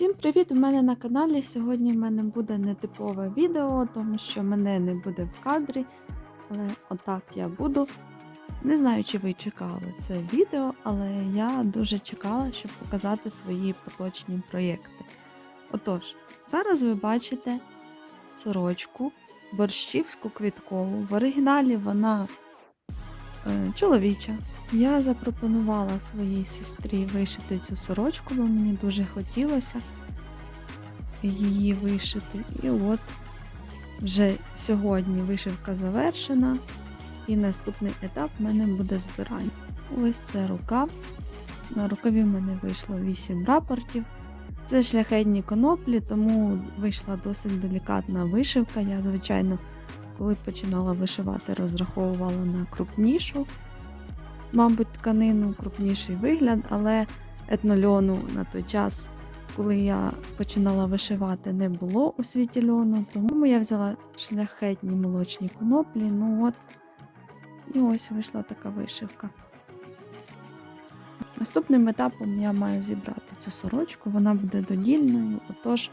Всім привіт! У мене на каналі. Сьогодні в мене буде нетипове відео, тому що мене не буде в кадрі. Але отак я буду. Не знаю, чи ви чекали це відео, але я дуже чекала, щоб показати свої поточні проєкти. Отож, зараз ви бачите сорочку борщівську квіткову. В оригіналі вона чоловіча. Я запропонувала своїй сестрі вишити цю сорочку, бо мені дуже хотілося її вишити. І от вже сьогодні вишивка завершена, і наступний етап в мене буде збирання. Ось це рукав. На рукаві в мене вийшло 8 рапортів. Це шляхетні коноплі, тому вийшла досить делікатна вишивка. Я, звичайно, коли починала вишивати, розраховувала на крупнішу мабуть, тканину, крупніший вигляд, але етнольону на той час, коли я починала вишивати, не було у світі льону, тому я взяла шляхетні молочні коноплі. Ну от, і ось вийшла така вишивка. Наступним етапом я маю зібрати цю сорочку, вона буде додільною, отож,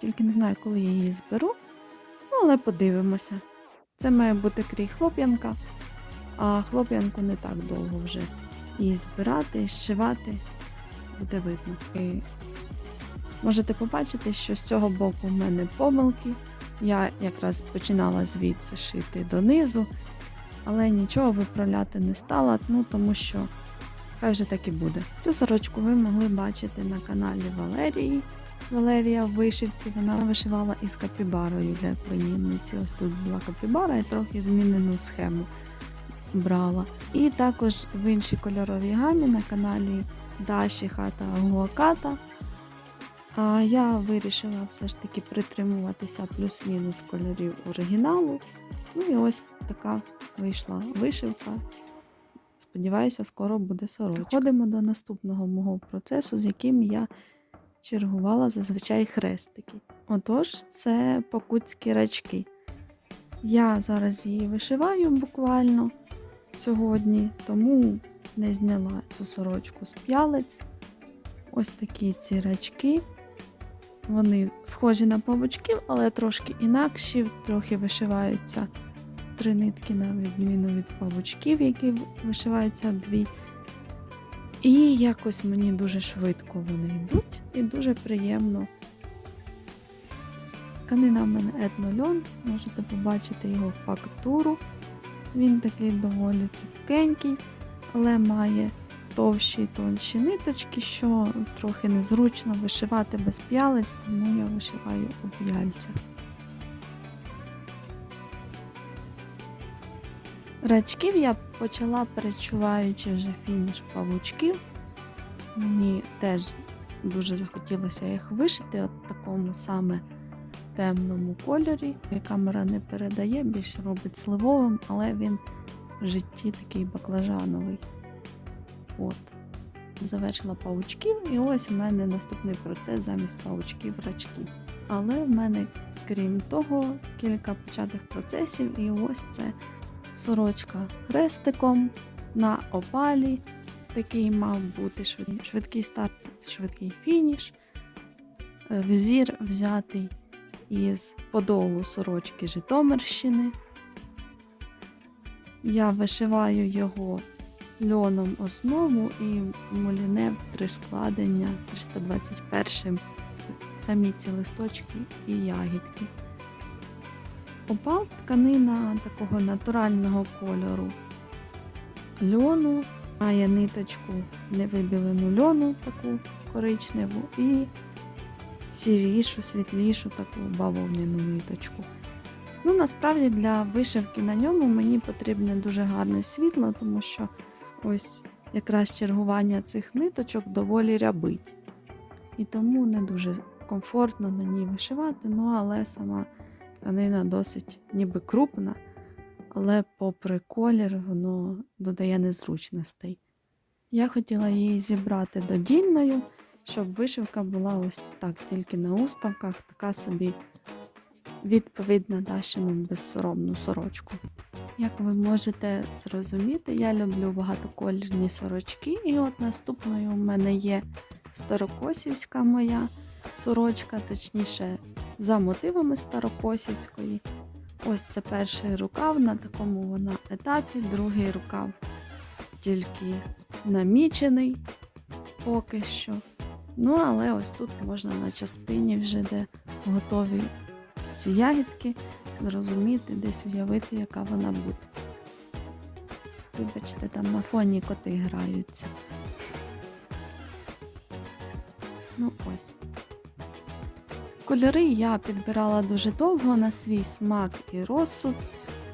тільки не знаю, коли я її зберу, ну, але подивимося. Це має бути крій хлоп'янка, а хлоп'янку не так довго вже її збирати, зшивати, буде видно. І можете побачити, що з цього боку в мене помилки. Я якраз починала звідси шити донизу, але нічого виправляти не стала, ну тому що хай вже так і буде. Цю сорочку ви могли бачити на каналі Валерії. Валерія в вишивці, вона вишивала із капібарою для племінниці. Ось тут була капібара і трохи змінену схему брала. І також в іншій кольоровій гамі на каналі Даші Хата Гуаката. А я вирішила все ж таки притримуватися плюс-мінус кольорів оригіналу. Ну і ось така вийшла вишивка. Сподіваюся, скоро буде сорочка. Переходимо до наступного мого процесу, з яким я чергувала зазвичай хрестики. Отож, це покутські рачки. Я зараз її вишиваю буквально сьогодні, тому не зняла цю сорочку з п'ялиць. Ось такі ці рачки. Вони схожі на павучків, але трошки інакші, трохи вишиваються три нитки, на відміну від павучків, які вишиваються дві. І якось мені дуже швидко вони йдуть і дуже приємно. Тканина в мене етнольон, можете побачити його фактуру. Він такий доволі цупкенький, але має товщі і тонші ниточки, що трохи незручно вишивати без п'ялиць, тому я вишиваю у п'яльцях. Рачків я почала перечуваючи вже фініш павучків. Мені теж дуже захотілося їх вишити от такому саме темному кольорі. Камера не передає, більше робить сливовим, але він в житті такий баклажановий. От. Завершила паучків, і ось у мене наступний процес замість паучків рачки. Але в мене, крім того, кілька початих процесів, і ось це сорочка хрестиком на опалі. Такий мав бути швидкий старт, швидкий фініш. Е, Взір взятий із подолу сорочки Житомирщини. Я вишиваю його льоном основу і моліне три складення 321 самі ці листочки і ягідки. Опал тканина такого натурального кольору льону, має ниточку невибілену льону, таку коричневу, і сірішу, світлішу таку бавовняну ниточку. Ну, насправді для вишивки на ньому мені потрібне дуже гарне світло, тому що ось якраз чергування цих ниточок доволі рябить. І тому не дуже комфортно на ній вишивати, ну але сама тканина досить ніби крупна, але попри колір, воно додає незручностей. Я хотіла її зібрати додільною, щоб вишивка була ось так, тільки на уставках, така собі відповідна Дашину безсоромну сорочку. Як ви можете зрозуміти, я люблю багатоколірні сорочки, і от наступною у мене є старокосівська моя. сорочка, точніше, за мотивами Старокосівської. Ось це перший рукав, на такому вона етапі, другий рукав тільки намічений поки що. Ну, але ось тут можна на частині вже де готові ці ягідки, зрозуміти, десь уявити, яка вона буде. Вибачте, там на фоні коти граються. Ну ось. Кольори я підбирала дуже довго на свій смак і розсуд.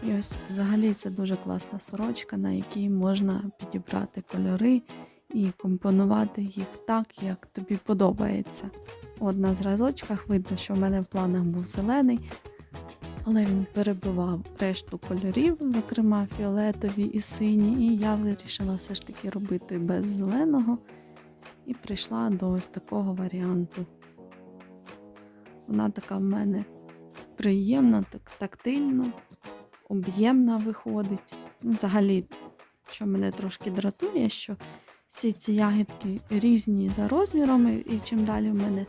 І ось взагалі це дуже класна сорочка, на якій можна підібрати кольори і компонувати їх так, як тобі подобається. От на зразочках видно, що в мене в планах був зелений, але він перебивав решту кольорів, зокрема фіолетові і сині, і я вирішила все ж таки робити без зеленого і прийшла до ось такого варіанту. Вона така в мене приємна, так, тактильна, об'ємна виходить. Ну, Взагалі, що мене трошки дратує, що всі ці ягідки різні за розмірами, і чим далі в мене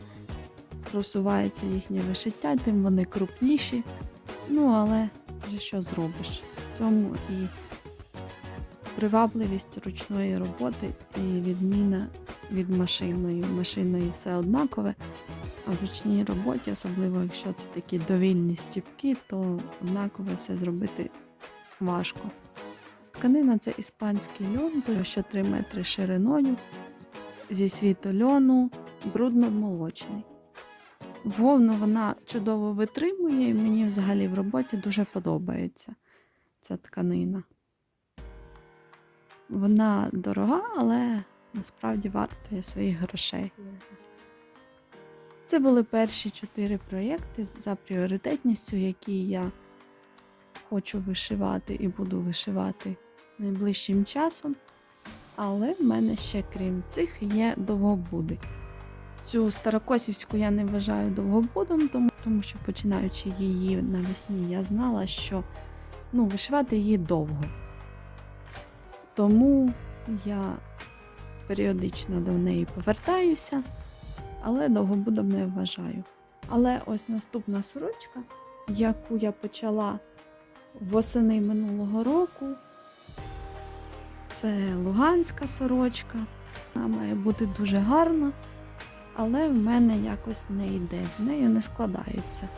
просувається їхнє вишиття, тим вони крупніші. Ну, але вже що зробиш? В цьому і привабливість ручної роботи і відміна від машинної. Машинної все однакове, в ручній роботі, особливо якщо це такі довільні стіпки, то однаково все зробити важко. Тканина це іспанський льон, той, що 3 метри шириною, зі світольону, брудно-молочний. Вовну вона чудово витримує, і мені взагалі в роботі дуже подобається ця тканина. Вона дорога, але насправді вартує своїх грошей. Це були перші чотири проєкти за пріоритетністю, які я хочу вишивати і буду вишивати найближчим часом. Але в мене ще, крім цих, є довгобуди. Цю старокосівську я не вважаю довгобудом, тому, тому що починаючи її навесні, я знала, що ну, вишивати її довго. Тому я періодично до неї повертаюся, але довгобудом не вважаю. Але ось наступна сорочка, яку я почала восени минулого року. Це луганська сорочка. Вона має бути дуже гарна, але в мене якось не йде, з нею не складається.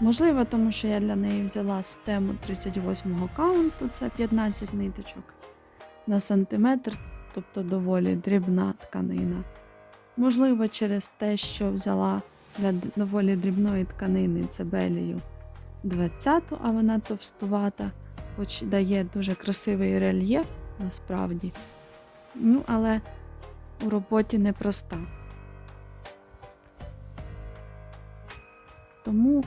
Можливо, тому що я для неї взяла систему 38-го каунту, це 15 ниточок на сантиметр, тобто доволі дрібна тканина. Можливо, через те, що взяла для доволі дрібної тканини цебелію 20-ту, а вона товстувата, хоч дає дуже красивий рельєф насправді. Ну, але у роботі непроста. Тому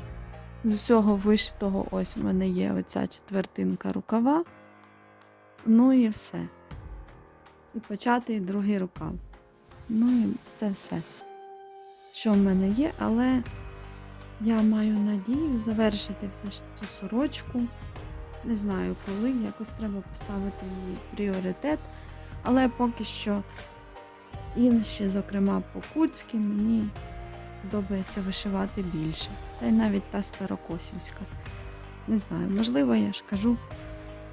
з усього вишитого ось у мене є оця четвертинка рукава. Ну і все. І початий другий рукав. Ну і це все, що в мене є, але я маю надію завершити все ж цю сорочку. Не знаю коли, якось треба поставити її пріоритет. Але поки що інші, зокрема покутські, мені подобається вишивати більше. Та й навіть та старокосівська. Не знаю, можливо, я ж кажу,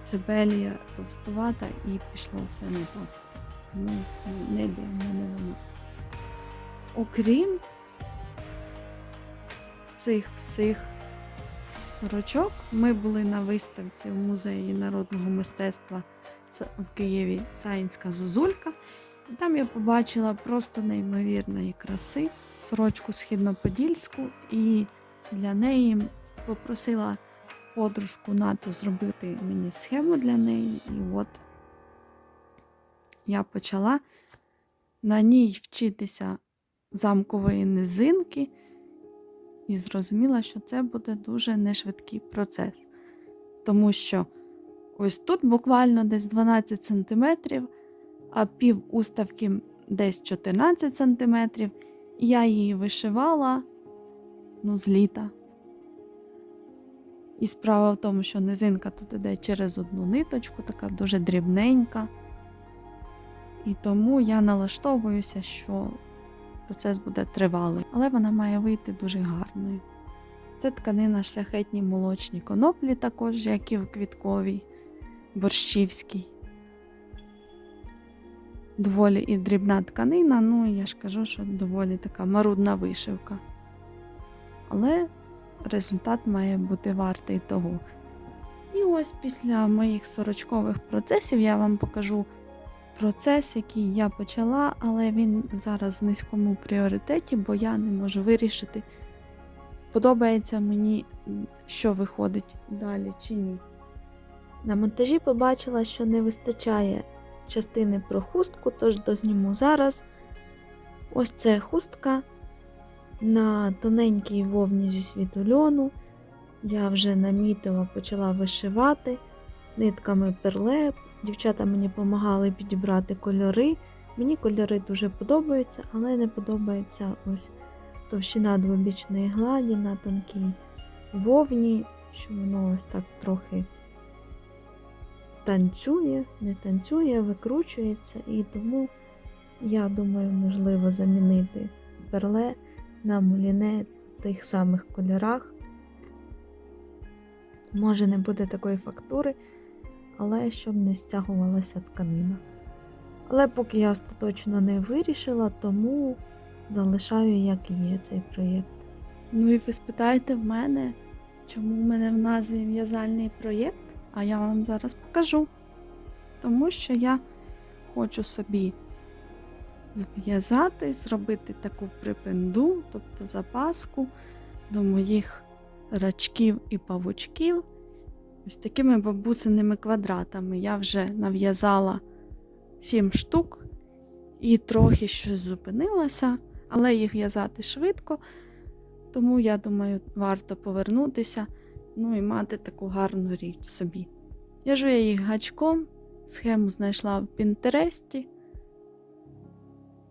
цибелія товстувата і пішло все не так. Ну, не йде мене воно. Окрім цих всіх сорочок, ми були на виставці в музеї народного мистецтва в Києві Саїнська Зозулька. І там я побачила просто неймовірної краси сорочку східноподільську, і для неї попросила подружку Нату зробити мені схему для неї. І от я почала на ній вчитися замкової низинки і зрозуміла, що це буде дуже нешвидкий процес. Тому що ось тут буквально десь 12 см, а пів уставки десь 14 см. Я її вишивала ну, з літа. І справа в тому, що низинка тут іде через одну ниточку, така дуже дрібненька. І тому я налаштовуюся, що процес буде тривалий, але вона має вийти дуже гарною. Це тканина шляхетні молочні коноплі, також, як і в квітковій, борщівській. Доволі і дрібна тканина, ну я ж кажу, що доволі така марудна вишивка. Але результат має бути вартий того. І ось після моїх сорочкових процесів я вам покажу процес, який я почала, але він зараз в низькому пріоритеті, бо я не можу вирішити, подобається мені, що виходить далі чи ні. На монтажі побачила, що не вистачає частини про хустку, тож дозніму зараз. Ось це хустка на тоненькій вовні зі світу льону. Я вже намітила, почала вишивати нитками перле. Дівчата мені допомагали підібрати кольори. Мені кольори дуже подобаються, але не подобається ось товщина двобічної гладі на тонкій вовні, що воно ось так трохи танцює, не танцює, викручується, і тому я думаю, можливо замінити перле на муліне в тих самих кольорах. Може, не буде такої фактури, але щоб не стягувалася тканина. Але поки я остаточно не вирішила, тому залишаю, як є цей проєкт. Ну і ви спитаєте в мене, чому в мене в назві в'язальний проєкт, а я вам зараз покажу. Тому що я хочу собі зв'язати, зробити таку припинду, тобто запаску до моїх рачків і павучків. Ось такими бабусиними квадратами. Я вже нав'язала 7 штук і трохи щось зупинилося, але їх в'язати швидко, тому я думаю, варто повернутися, ну і мати таку гарну річ собі. В'яжу я їх гачком, схему знайшла в Пінтересті.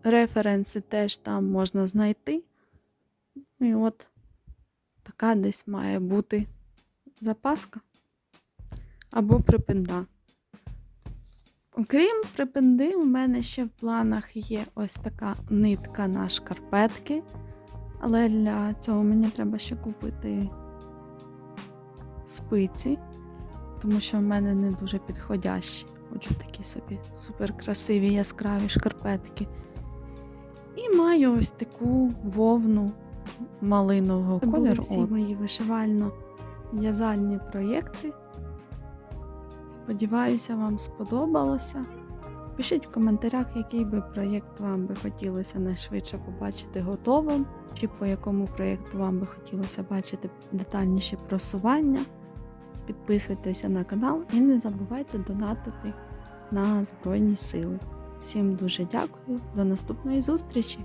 Референси теж там можна знайти. Ну І от така десь має бути запаска або припинда. Окрім припинди, у мене ще в планах є ось така нитка на шкарпетки. Але для цього мені треба ще купити спиці, тому що в мене не дуже підходящі. Хочу такі собі супер красиві яскраві шкарпетки. І маю ось таку вовну малинового кольору. всі От. мої вишивально-в'язальні проєкти. Сподіваюся, вам сподобалося. Пишіть в коментарях, який би проєкт вам би хотілося найшвидше побачити готовим, чи по якому проєкту вам би хотілося бачити детальніші просування. Підписуйтеся на канал і не забувайте донатити на Збройні Сили. Всім дуже дякую, до наступної зустрічі!